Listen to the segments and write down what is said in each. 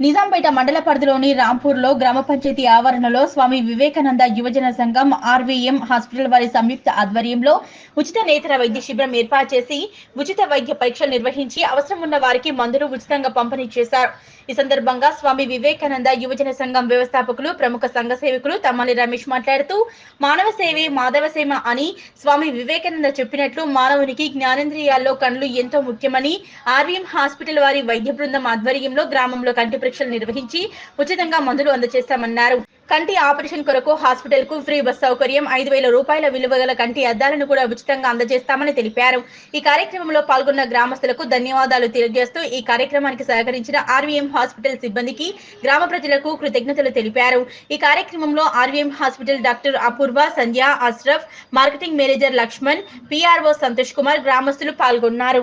నిజాంపేట మండల పరిధిలోని రాంపూర్లో గ్రామ పంచాయతీ ఆవరణలో స్వామి వివేకానంద యువజన సంఘం ఆర్వీఎం హాస్పిటల్ వారి సంయుక్త ఆధ్వర్యంలో ఉచిత నేత్ర వైద్య శిబిరం ఏర్పాటు చేసి ఉచిత వైద్య పరీక్షలు నిర్వహించి అవసరం ఉన్న వారికి మందులు ఉచితంగా పంపిణీ చేశారు. ఈ సందర్భంగా స్వామి వివేకానంద యువజన సంఘం వ్యవస్థాపకులు ప్రముఖ సంఘ సేవకులు తమ్మలి రమేష్ మాట్లాడుతూ మానవ సేవే మాధవ సేమ అని స్వామి వివేకానంద చెప్పినట్లు మానవునికి జ్ఞానేంద్రియాల్లో కండ్లు ఎంతో ముఖ్యమని ఆర్వీఎం హాస్పిటల్ వారి వైద్య బృందం ఆధ్వర్యంలో గ్రామంలో కంటి పరీక్షలు నిర్వహించి ఉచితంగా మందులు అందజేస్తామన్నారు. కంటి ఆపరేషన్ కొరకు హాస్పిటల్కు ఫ్రీ బస్ సౌకర్యం ఐదు వేల రూపాయల విలువ గల కంటి అద్దాలను కూడా ఉచితంగా అందజేస్తామని తెలిపారు. ఈ కార్యక్రమంలో పాల్గొన్న గ్రామస్తులకు ధన్యవాదాలు తెలియజేస్తూ ఈ కార్యక్రమానికి సహకరించిన ఆర్వీఎం హాస్పిటల్ సిబ్బందికి గ్రామ ప్రజలకు కృతజ్ఞతలు తెలిపారు. ఈ కార్యక్రమంలో RVM hospital doctor Apoorva Sandhya Ashraf marketing manager Lakshman PRO Santosh Kumar గ్రామస్తులు పాల్గొన్నారు.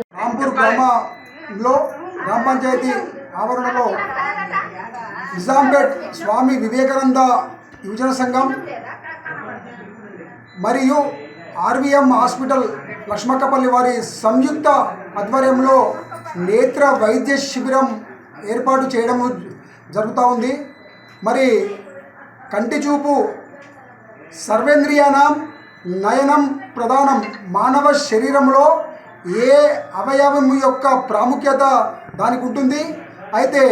గ్రామ పంచాయతీ ఆవరణలో నిజాంపేట్ స్వామి వివేకానంద యువజన సంఘం మరియు ఆర్వీఎం హాస్పిటల్ లక్ష్మక్కపల్లి వారి సంయుక్త ఆధ్వర్యంలో నేత్ర వైద్య శిబిరం ఏర్పాటు చేయడం జరుగుతూ ఉంది. మరి కంటి చూపు సర్వేంద్రియానం నయనం ప్రధానం మానవ శరీరంలో ఏ అవయవం యొక్క ప్రాముఖ్యత దానికి ఉంటుంది? అయితే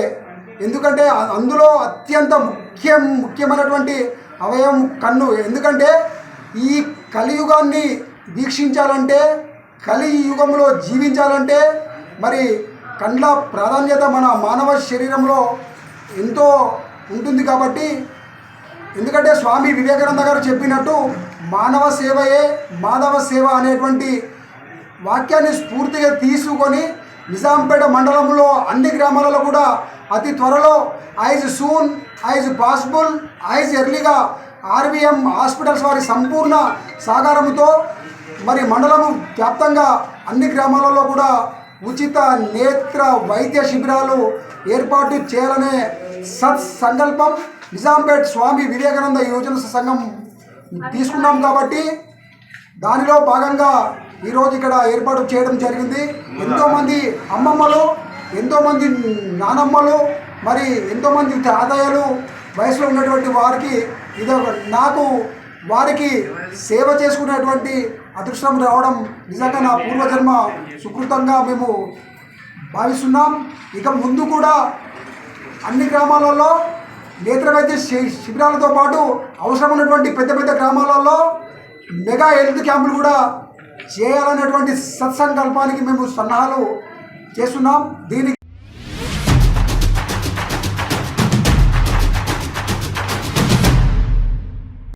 ఎందుకంటే అందులో అత్యంత ముఖ్యం ముఖ్యమైనటువంటి అవయవం కన్ను. ఎందుకంటే ఈ కలియుగాన్ని వీక్షించాలంటే కలియుగంలో జీవించాలంటే మరి కండ్ల ప్రాధాన్యత మన మానవ శరీరంలో ఎంతో ఉంటుంది కాబట్టి ఎందుకంటే స్వామి వివేకానంద గారు చెప్పినట్టు మానవ సేవయే మాధవ సేవ అనేటువంటి వాక్యాన్ని స్ఫూర్తిగా తీసుకొని నిజాంపేట మండలంలో అన్ని గ్రామాలలో కూడా అతి త్వరలో as soon as possible as ఎర్లీగా ఆర్వీఎం హాస్పిటల్స్ వారి సంపూర్ణ సహకారంతో మరి మండలము వ్యాప్తంగా అన్ని గ్రామాలలో కూడా ఉచిత నేత్ర వైద్య శిబిరాలు ఏర్పాటు చేయాలనే సత్ సంకల్పం నిజాంపేట్ స్వామి వివేకానంద యోజన సంఘం తీసుకున్నాం కాబట్టి దానిలో భాగంగా ఈరోజు ఇక్కడ ఏర్పాటు చేయడం జరిగింది. ఎంతోమంది అమ్మమ్మలు ఎంతోమంది నానమ్మలు మరి ఎంతోమంది తాతయ్యలు వయసులో ఉన్నటువంటి వారికి ఇదొక నాకు వారికి సేవ చేసుకునేటువంటి అదృష్టం రావడం నిజంగా నా పూర్వజన్మ సుకృతంగా మేము భావిస్తున్నాం. ఇక ముందు కూడా అన్ని గ్రామాలలో నేత్ర వైద్య శి- శిబిరాలతో పాటు అవసరం ఉన్నటువంటి పెద్ద పెద్ద గ్రామాలలో మెగా హెల్త్ క్యాంపులు కూడా చేయాలనేటువంటి సత్సంకల్పానికి మేము సన్నాహాలు చేస్తున్నాం. దీనికి